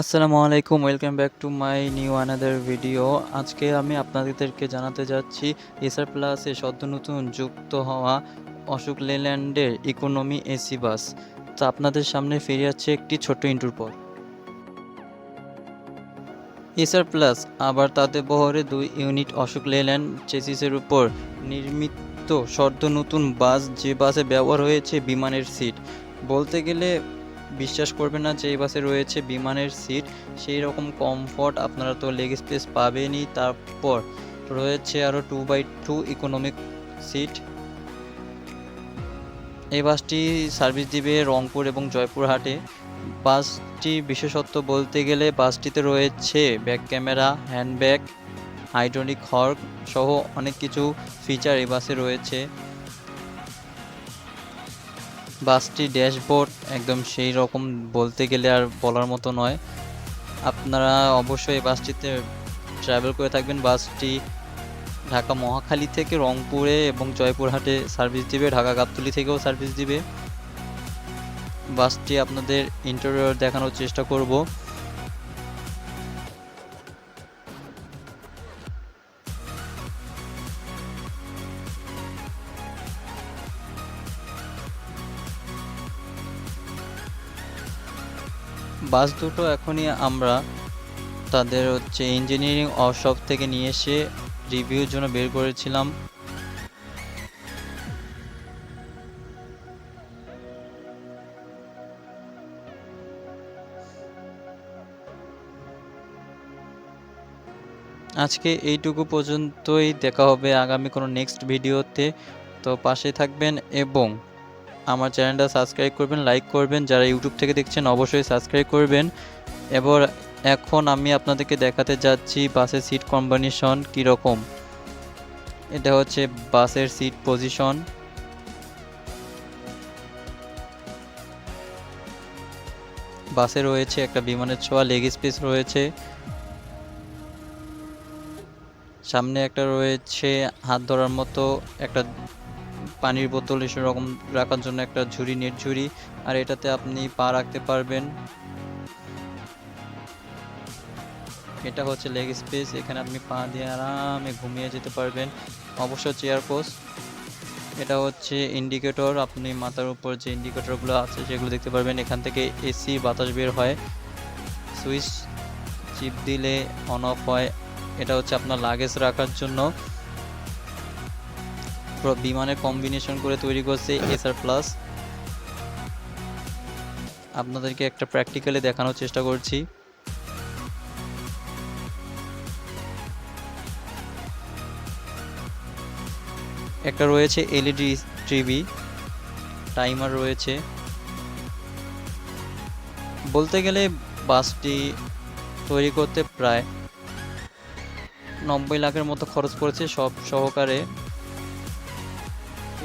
আসসালামু আলাইকুম, welcome back to my new another video. আজকে আমি আপনাদেরকে জানাতে যাচ্ছি, এসআর প্লাসে সদ্য নতুন যুক্ত হওয়া অশোক লেল্যান্ডের ইকোনমি এসি বাস। তা আপনাদের সামনে ফিরে যাচ্ছে একটি ছোট্ট ইন্টুর পর। এসআর প্লাস আবার তাদের বহরে দুই ইউনিট অশোক লেল্যান্ড চেসিসের উপর নির্মিত সদ্য নতুন বাস, যে বাসে ব্যবহার হয়েছে বিমানের সিট। বলতে গেলে বিশ্বাস করবেন না যে এই বাসে রয়েছে বিমানের সিট, সেই রকম কমফর্ট আপনারা তো লেগ স্পেস পাবেনই। তারপর রয়েছে আরও two by two economic seat এই বাসটি সার্ভিস দিবে রংপুর এবং জয়পুরহাটে বাসটি বিশেষত্ব বলতে গেলে বাসটিতে রয়েছে back camera handbag hydraulic horn সহ অনেক কিছু ফিচার এই বাসে রয়েছে। বাসটি ড্যাশবোর্ড একদম সেই রকম বলতে গেলে আর বলার মতো নয়। আপনারা অবশ্যই বাসটিতে ট্রাভেল করে থাকবেন। বাসটি ঢাকা মহাখালী থেকে রংপুরে এবং জয়পুরহাটে সার্ভিস দিবে, ঢাকা গাবতুলি থেকেও সার্ভিস দিবে। বাসটি আপনাদের ইন্টারভিউ দেখানোর চেষ্টা করব। বাস দুটো এখনই আমরা তাদের হচ্ছে ইঞ্জিনিয়ারিং ওয়ার্কশপ থেকে নিয়ে এসে রিভিউর জন্য বের করেছিলাম। আজকে এইটুকু পর্যন্তই, দেখা হবে আগামী কোনো নেক্সট ভিডিওতে তো পাশে থাকবেন এবং আমার চ্যানেলটা সাবস্ক্রাইব করবেন, লাইক করবেন, যারা ইউটিউব থেকে দেখছেন অবশ্যই সাবস্ক্রাইব করবেন। এবার এখন আমি আপনাদেরকে দেখাতে যাচ্ছি বাসের সিট কম্বিনেশন কীরকম। এটা হচ্ছে বাসের সিট পজিশন বাসে রয়েছে একটা বিমানের ছোঁয়া লেগ স্পেস রয়েছে। সামনে একটা রয়েছে হাত ধরার মতো একটা পানির বোতল সেরকম রাখার জন্য একটা ঝুড়ি, নেট ঝুড়ি, আর এটাতে আপনি পা রাখতে পারবেন। এটা হচ্ছে লেগ স্পেস এখানে আপনি পা দিয়ে আরামে ঘুমিয়ে যেতে পারবেন। অবশ্য চেয়ার পোস্ট এটা হচ্ছে ইন্ডিকেটর আপনি মাথার উপর যে ইন্ডিকেটরগুলো আছে সেগুলো দেখতে পারবেন। এখান থেকে এসি বাতাস বের হয় সুইচ চিপ দিলে অন অফ হয়। এটা হচ্ছে আপনার লাগেজ রাখার জন্য। বিমানের কম্বিনেশন করে তৈরি করছে এসআর প্লাস আপনাদেরকে একটা প্র্যাকটিক্যালি দেখানোর চেষ্টা করছি। একটা রয়েছে এলইডি টিভি টাইমার রয়েছে। বলতে গেলে বাসটি তৈরি করতে প্রায় নব্বই লাখের মতো খরচ পড়েছে সব সহকারে।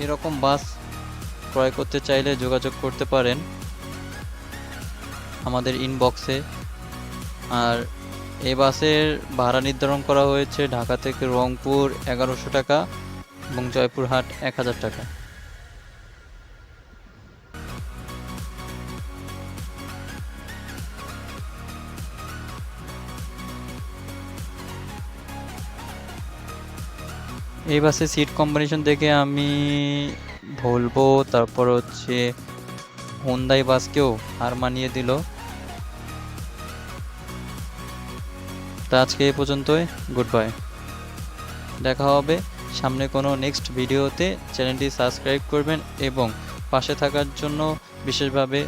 এরকম বাস ক্রয় করতে চাইলে যোগাযোগ করতে পারেন আমাদের ইনবক্সে আর এ বাসের ভাড়া নির্ধারণ করা হয়েছে ঢাকা থেকে রংপুর এগারোশো টাকা এবং জয়পুরহাট এক হাজার টাকা। এই বাসে সিট কম্বিনেশন দেখে আমি ভলভো তারপর হচ্ছে হুন্দাই বাসকেও হার মানিয়ে দিল। তা আজকে এই পর্যন্তই গুড বাই দেখা হবে সামনে কোনো নেক্সট ভিডিওতে চ্যানেলটি সাবস্ক্রাইব করবেন এবং পাশে থাকার জন্য বিশেষভাবে